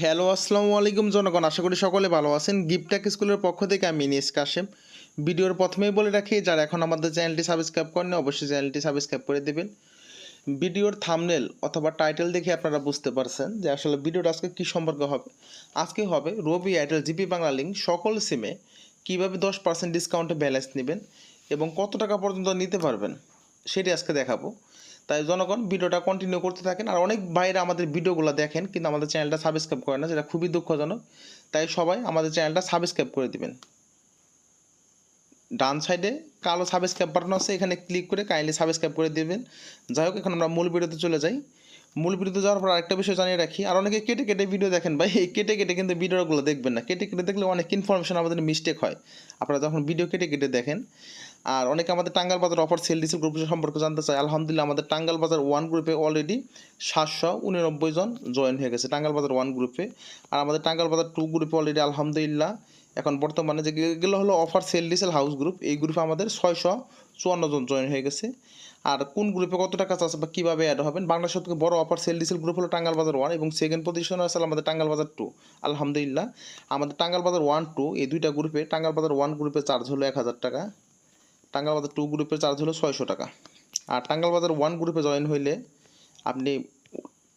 Hello, আসসালামু আলাইকুম জনগণ। আশা করি সকলে ভালো আছেন। গিফটাক স্কুলের পক্ষ থেকে আমি ইনিস কাশেম। ভিডিওর প্রথমেই বলে রাখি, যারা এখন আমাদের চ্যানেলটি সাবস্ক্রাইব করেন অবশ্যই চ্যানেলটি সাবস্ক্রাইব করে দেবেন। ভিডিওর থামনেল অথবা টাইটেল দেখে আপনারা বুঝতে পারছেন যে আসলে ভিডিওটা আজকে কী সম্পর্কে হবে। আজকে হবে Robi Airtel GP Bangla link সকল সিমে কীভাবে দশ পার্সেন্ট ডিসকাউন্টে ব্যালেন্স নেবেন এবং কত টাকা পর্যন্ত নিতে পারবেন, সেটি আজকে দেখাবো। তাই জনগণ ভিডিওটা কন্টিনিউ করতে থাকেন। আর অনেক বাইরে আমাদের ভিডিওগুলো দেখেন, কিন্তু আমাদের চ্যানেলটা সাবস্ক্রাইব করে না, যেটা খুবই দুঃখজনক। তাই সবাই আমাদের চ্যানেলটা সাবস্ক্রাইব করে দিবেন। ডান সাইডে কালো সাবস্ক্রাইব বাটন আছে, এখানে ক্লিক করে কাইন্ডলি সাবস্ক্রাইব করে দিবেন। যাই হোক, এখন আমরা মূল ভিডিওতে চলে যাই। মূল ভিডিওতে যাওয়ার পর আরেকটা বিষয় জানিয়ে রাখি, আর অনেকে কেটে কেটে ভিডিও দেখেন ভাই, এই কেটে কেটে কিন্তু ভিডিওগুলো দেখবেন না। কেটে কেটে দেখলে অনেক ইনফরমেশন আমাদের মিস্টেক হয়। আপনারা যখন ভিডিও কেটে কেটে দেখেন আর অনেকে আমাদের Tangail Bazar offer sell diesel group সম্পর্কে জানতে চায় আলহামদুলিল্লাহ, আমাদের টাঙ্গাল বাজার ওয়ান গ্রুপে অলরেডি সাতশো উননব্বই জন জয়েন হয়ে গেছে টাঙ্গাল বাজার ওয়ান গ্রুপে আর আমাদের টাঙ্গাল বাজার টু গ্রুপে অলরেডি আলহামদুলিল্লাহ, এখন বর্তমানে যেগুলো হলো offer sale diesel house group এই গ্রুপে আমাদের ছয়শো চুয়ান্ন জন জয়েন হয়ে গেছে। আর কোন গ্রুপে কত টাকা চাচ্ছে বা কীভাবে অ্যাড হবেন বাংলাদেশ থেকে বড় অফার সেল ডিসেল গ্রুপ হলো টাঙ্গাল বাজার ওয়ান এবং সেকেন্ড পজিশনে আছে আমাদের টাঙ্গাল বাজার টু আলহামদুলিল্লাহ, আমাদের টাঙ্গাল বাজার ওয়ান টু এই দুইটা গ্রুপে টাঙ্গাল বাজার ওয়ান গ্রুপে চার্জ হলো এক হাজার টাকা। টাঙ্গাল বাজার টু গ্রুপের চার্জ হলো ছয়শো টাকা। আর টাঙ্গাল বাজার ওয়ান গ্রুপে জয়েন হইলে আপনি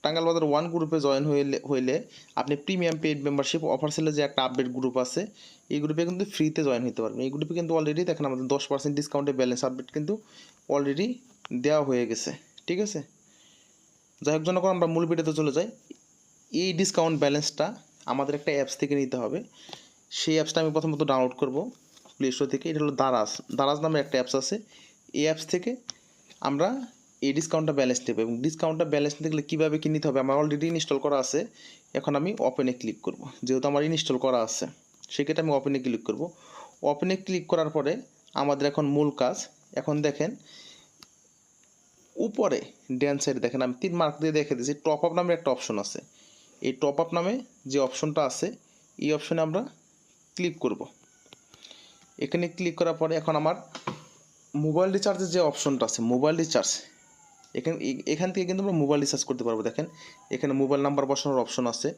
টাঙ্গাল বাজার ওয়ান গ্রুপে জয়েন হইলে হইলে আপনি প্রিমিয়াম পেইড মেম্বারশিপ অফার সেলে যে একটা আপডেট গ্রুপ আছে, এই গ্রুপে কিন্তু ফ্রিতে জয়েন হতে পারবেন। এই গ্রুপে কিন্তু অলরেডি দেখেন আমাদের দশ পার্সেন্ট ডিসকাউন্টে ব্যালেন্স আপডেট কিন্তু অলরেডি দেওয়া হয়ে গেছে। ঠিক আছে? যাই হোক জন্য আমরা মূল ভিডিওতে চলে যাই। এই ডিসকাউন্ট ব্যালেন্সটা আমাদের একটা অ্যাপস থেকে নিতে হবে। সেই অ্যাপসটা আমি প্রথমত ডাউনলোড করব। প্লে স্টোর থেকে, এটা হলো দারাজ দারাজ নামের একটা অ্যাপস আছে। এই অ্যাপস থেকে আমরা এই ডিসকাউন্টটা ব্যালেন্স নেব এবং ডিসকাউন্টটা ব্যালেন্স নিতে গেলে কীভাবে কী নিতে হবে? আমার অলরেডি ইনস্টল করা আছে। এখন আমি ওপেনে ক্লিক করব। যেহেতু আমার ইনস্টল করা আছে, সেক্ষেত্রে আমি ওপেনে ক্লিক করব। ওপেনে ক্লিক করার পরে আমাদের এখন মূল কাজ। এখন দেখেন, উপরে ড্যান সাইডে দেখেন, আমি তিন মার্ক দিয়ে দেখে দিয়েছি। টপ আপ নামের একটা অপশন আছে। এই টপ আপ নামে যে অপশনটা আছে, এই অপশনে আমরা ক্লিক করব। এখানে ক্লিক করার পরে এখন আমার মোবাইল রিচার্জের যে অপশনটা আছে মোবাইল রিচার্জ এখানে এখান থেকে কিন্তু আমরা মোবাইল রিচার্জ করতে পারব। দেখেন, এখানে মোবাইল নাম্বার বসানোর অপশন আছে।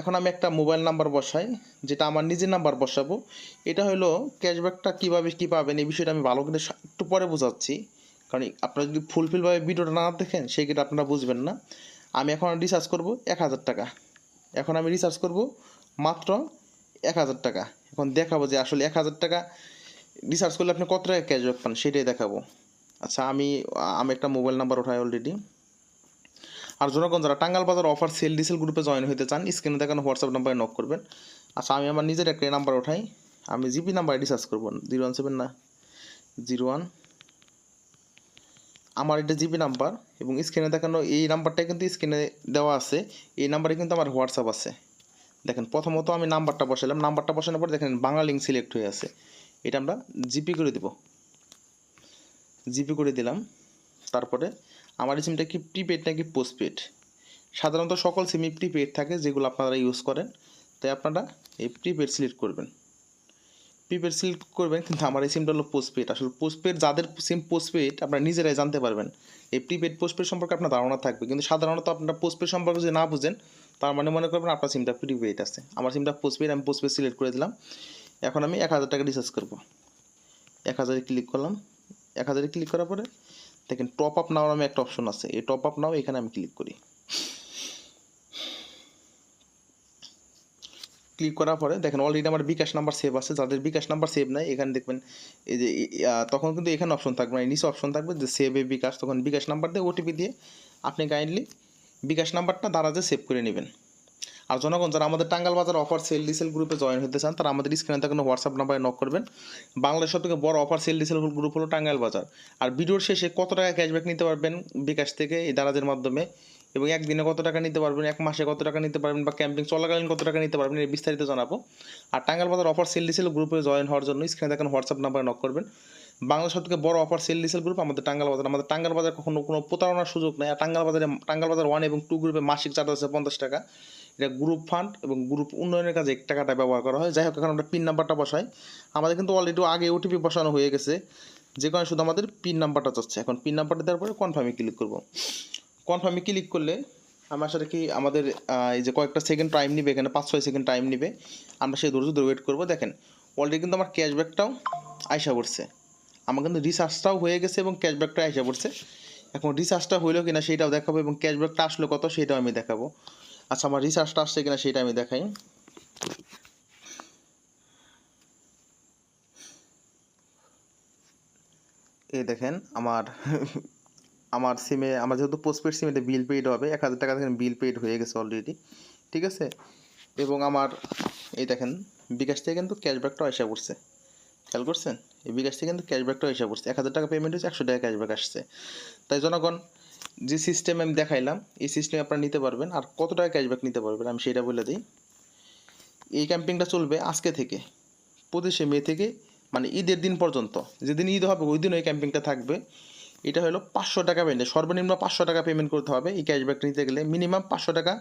এখন আমি একটা মোবাইল নাম্বার বসাই, যেটা আমার নিজের নাম্বার বসাবো। এটা হলো ক্যাশব্যাকটা কীভাবে কী পাবেন, এই বিষয়টা আমি ভালো করে একটু পরে বোঝাচ্ছি। কারণ আপনারা যদি ফুলফিলভাবে ভিডিওটা না দেখেন, সেই ক্ষেত্রে আপনারা বুঝবেন না। আমি এখন রিচার্জ করব এক হাজার টাকা। এখন আমি রিচার্জ করব মাত্র এক হাজার টাকা। এখন দেখাবো যে আসলে এক হাজার টাকা রিচার্জ করলে আপনি কত টাকা ক্যাশব্যাক পান সেটাই দেখাবো। আচ্ছা আমি আমি একটা মোবাইল নাম্বার উঠাই অলরেডি আর জনগণ, যারা টাঙ্গাল বাজার অফার সেল ডিসেল গ্রুপে জয়েন হতে চান স্ক্রিনে দেখানো হোয়াটসঅ্যাপ নাম্বারে নক করবেন। আচ্ছা আমি আমার নিজের একটা নাম্বার উঠাই। আমি জিপি নাম্বার রিচার্জ করব। জিরো ওয়ান সেভেন না, জিরো ওয়ান। আমার এটা জিবি নাম্বার এবং স্ক্রিনে দেখানো এই নাম্বারটা কিন্তু স্ক্রিনে দেওয়া আছে। এই নাম্বারে কিন্তু আমার হোয়াটসঅ্যাপ আছে। দেখেন, প্রথমত আমি নাম্বারটা বসালাম নাম্বারটা বসানোর পর দেখেন, বাংলা লিঙ্ক সিলেক্ট হয়ে আছে। এটা আমরা জিপি করে দেব। জিপি করে দিলাম। তারপরে আমার এই সিমটা কি প্রিপেড নাকি পোস্টপেড সাধারণত সকল সিমই প্রিপেড থাকে, যেগুলো আপনারা ইউজ করেন। তাই আপনারা এই প্রিপেড সিলেক্ট করবেন। প্রিপেড সিলেক্ট করবেন, কিন্তু আমার এই সিমটা হলো পোস্টপেড আসলে পোস্টপেড যাদের সিম পোস্টপেড আপনারা নিজেরাই জানতে পারবেন। এই প্রিপেড পোস্টপেড সম্পর্কে আপনার ধারণা থাকবে। কিন্তু সাধারণত আপনারা পোস্টপেড সম্পর্কে যদি না বুঝেন তার মানে মনে করবেন আপনার সিমটা প্রিপেড আছে। আমার সিমটা পোস্টপেড আমি পোস্টপেড সিলেক্ট করে দিলাম। এখন আমি এক হাজার টাকা রিচার্জ করব। এক হাজারে ক্লিক করলাম। এক হাজারে ক্লিক করার পরে দেখেন টপ আপ নাও নামে একটা অপশন আছে। এই টপ আপ নাও এখানে আমি ক্লিক করি। ক্লিক করার পরে দেখেন অলরেডি আমার বিকাশ নাম্বার সেভ আছে। যাদের বিকাশ নাম্বার সেভ নাই, এখানে দেখবেন এই যে তখন কিন্তু এখানে অপশন থাকবে না। নিচে অপশন থাকবে যে সেভ এ বিকাশ। তখন বিকাশ নাম্বার দিয়ে ওটিপি দিয়ে আপনি কাইন্ডলি বিকাশ নাম্বারটা দারাজে সেভ করে নেবেন। আর জনগণ যারা আমাদের টাঙ্গাল বাজার অফার সেল ডিসেল গ্রুপে জয়েন হতে চান, তারা আমাদের স্ক্রিনে থাকা হোয়াটসঅ্যাপ নাম্বারে নক করবেন। বাংলাদেশ সব থেকে বড় অফার সেল ডিসেল গ্রুপ হলো টাঙ্গাইল বাজার। আর ভিডিওর শেষে কত টাকা ক্যাশব্যাক নিতে পারবেন বিকাশ থেকে এই দারাজের মাধ্যমে? এবং একদিনে কত টাকা নিতে পারবেন, এক মাসে কত টাকা নিতে পারবেন, বা ক্যাম্পিং চলাকালীন কত টাকা নিতে পারবেন এর বিস্তারিত জানাব। আর টাঙ্গাল বাজার অফার সেল ডিসেল গ্রুপে জয়েন হওয়ার জন্য স্ক্রিনে থাকা হোয়াটসঅ্যাপ নাম্বারে নক করবেন। বাংলাদেশ সব থেকে বড় অফার সেল ডিসেল গ্রুপ আমাদের টাঙ্গাল বাজার। আমাদের টাঙ্গাল বাজার কখনো কোনো প্রতারণার সুযোগ নেই। আর টাঙ্গাল বাজারে টাঙ্গাল বাজার ওয়ান এবং টু গ্রুপে মাসিক চার্জ আছে পঞ্চাশ টাকা। এটা গ্রুপ ফান্ড এবং গ্রুপ উন্নয়নের কাজে এক টাকাটা ব্যবহার করা হয়। যাই হোক, এখন আমরা পিন নাম্বারটা বসাই। আমাদের কিন্তু অলরেডি আগে ওটিপি বসানো হয়ে গেছে। যে কারণে শুধু আমাদের পিন নাম্বারটা চাচ্ছে। এখন পিন নাম্বারটা দেওয়ার পরে কনফার্মে ক্লিক করব। কনফার্মে ক্লিক করলে আমার সাথে কি আমাদের এই যে কয়েকটা সেকেন্ড টাইম নিবে, এখানে পাঁচ, ছয় সেকেন্ড টাইম নিবে। আমরা সেই ধৈর্য ধরে ওয়েট করব। দেখেন অলরেডি কিন্তু আমার ক্যাশব্যাকটাও আইসা পড়ছে। আমার কিন্তু রিচার্জটাও হয়ে গেছে এবং ক্যাশব্যাকটা আইসা পড়ছে। এখন রিচার্জটা হইল কিনা সেটাও দেখাবো এবং ক্যাশব্যাকটা আসলো কত সেটাও আমি দেখাবো। আচ্ছা আমার রিচার্জটা আসছে কিনা সেটা আমি দেখাই। এই দেখেন, আমার আমার সিমে আমার যেহেতু পোস্টপেড সিমে বিল পেইড হবে। এক হাজার টাকা দেখেন বিল পেইড হয়ে গেছে অলরেডি ঠিক আছে? এবং আমার, এই দেখেন, বিকাশ থেকে কিন্তু ক্যাশব্যাকটাও এসে পড়ছে। খেয়াল করছেন? এই বিকাশ থেকে কিন্তু ক্যাশব্যাকটাও এসে পড়ছে এক হাজার টাকা পেমেন্ট হচ্ছে একশো টাকা ক্যাশব্যাক আসছে। তাই জনগণ, যে সিস্টেম আমি দেখাইলাম, এই সিস্টেমে আপনারা নিতে পারবেন। আর কত টাকা ক্যাশব্যাক নিতে পারবেন, আমি সেটা বলে দিই। এই ক্যাম্পিংটা চলবে আজকে থেকে, পঁচিশে মে থেকে মানে ঈদের দিন পর্যন্ত। যেদিন ঈদ হবে, ওই দিন ওই ক্যাম্পিংটা থাকবে। এটা হলো পাঁচশো টাকা পেমেন্ট সর্বনিম্ন পাঁচশো টাকা পেমেন্ট করতে হবে এই ক্যাশব্যাক নিতে গেলে। মিনিমাম পাঁচশো টাকা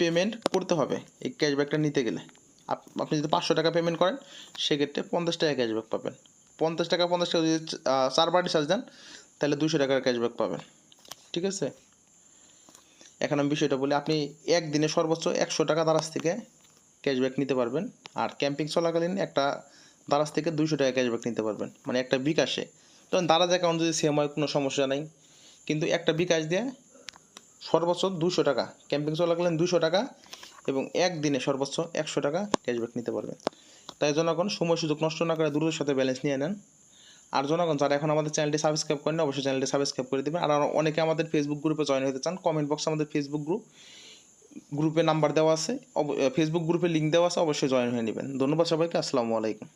পেমেন্ট করতে হবে এই ক্যাশব্যাকটা নিতে গেলে। আপনি যদি পাঁচশো টাকা পেমেন্ট করেন সেক্ষেত্রে পঞ্চাশ টাকা ক্যাশব্যাক পাবেন। পঞ্চাশ টাকা পঞ্চাশ টাকা যদি আহ, চারবার রিচার্জ দেন তাহলে দুশো টাকার ক্যাশব্যাক পাবেন। ঠিক আছে? এখন আমি বিষয়টা বলি আপনি একদিনে সর্বোচ্চ একশো টাকা দারাজ থেকে ক্যাশব্যাক নিতে পারবেন আর ক্যাম্পিং চলাকালীন একটা দারাজ থেকে দুশো টাকা ক্যাশব্যাক নিতে পারবেন। মানে একটা বিকাশে। তখন দারাজ অ্যাকাউন্ট যদি সেম হয় কোনো সমস্যা নেই। কিন্তু একটা বিকাশ দিয়ে সর্বোচ্চ দুশো টাকা ক্যাম্পিং চলাকালীন দুশো টাকা এবং একদিনে সর্বোচ্চ একশো টাকা ক্যাশব্যাক নিতে পারবেন। তাই জনগণ সময় সুযোগ নষ্ট না করে দ্রুতের সাথে ব্যালেন্স নিয়ে নেন। আর জনগণ যারা এখন আমাদের চ্যানেলটি সাবস্ক্রাইব করেন অবশ্যই চ্যানেলটি সাবস্ক্রাইব করে দেবেন। আর অনেকে আমাদের ফেসবুক গ্রুপে জয়েন হতে চান কমেন্ট বক্সে আমাদের ফেসবুক গ্রুপ গ্রুপে নাম্বার দেওয়া আছে। ফেসবুক গ্রুপে লিঙ্ক দেওয়া আছে, অবশ্যই জয়েন হয়ে নেবেন। ধন্যবাদ সবাইকে, আসসালামু আলাইকুম।